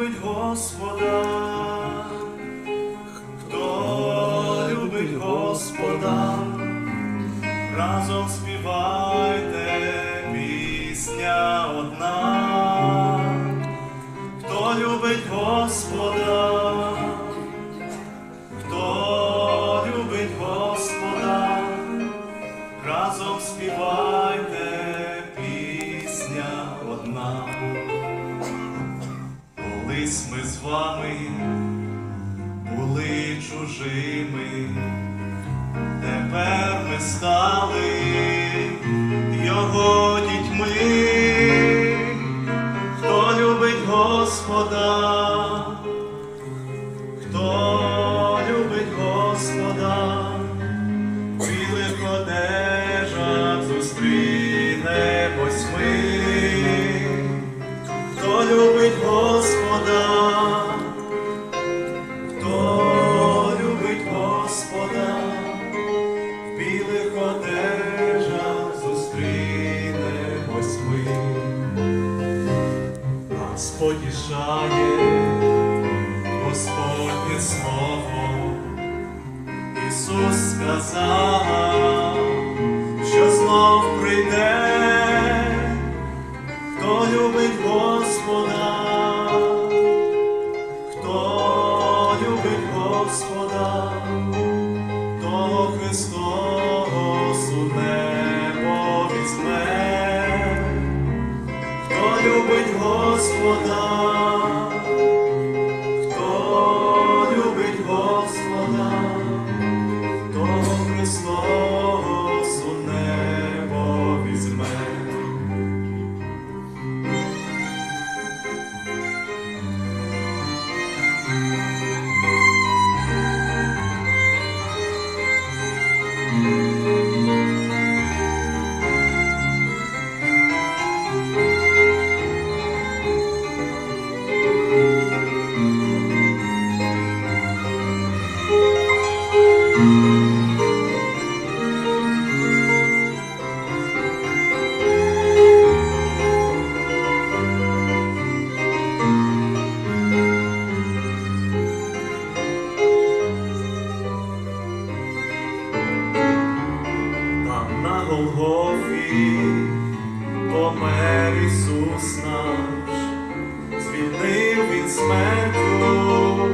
любить Господа, хто любить Господа, разом співайте пісня одна, хто любить Господа, з вами були чужими, тепер ми стали його дітьми, хто любить Господа, хто любить Господа, потішає Господнє Слово, Ісус сказав, що знов прийде. Хто любить Господа, хто любить Господа, то Христос у небо візьме, любить Господа, Голгофі помер Ісус наш, звільнив від смертю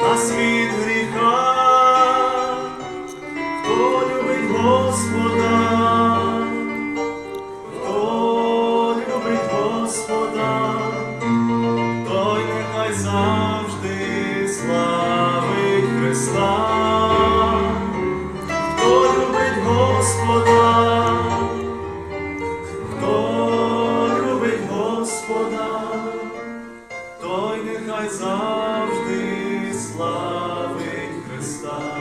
на світ гріха, хто любить Господа, той нехай завжди славить Христа.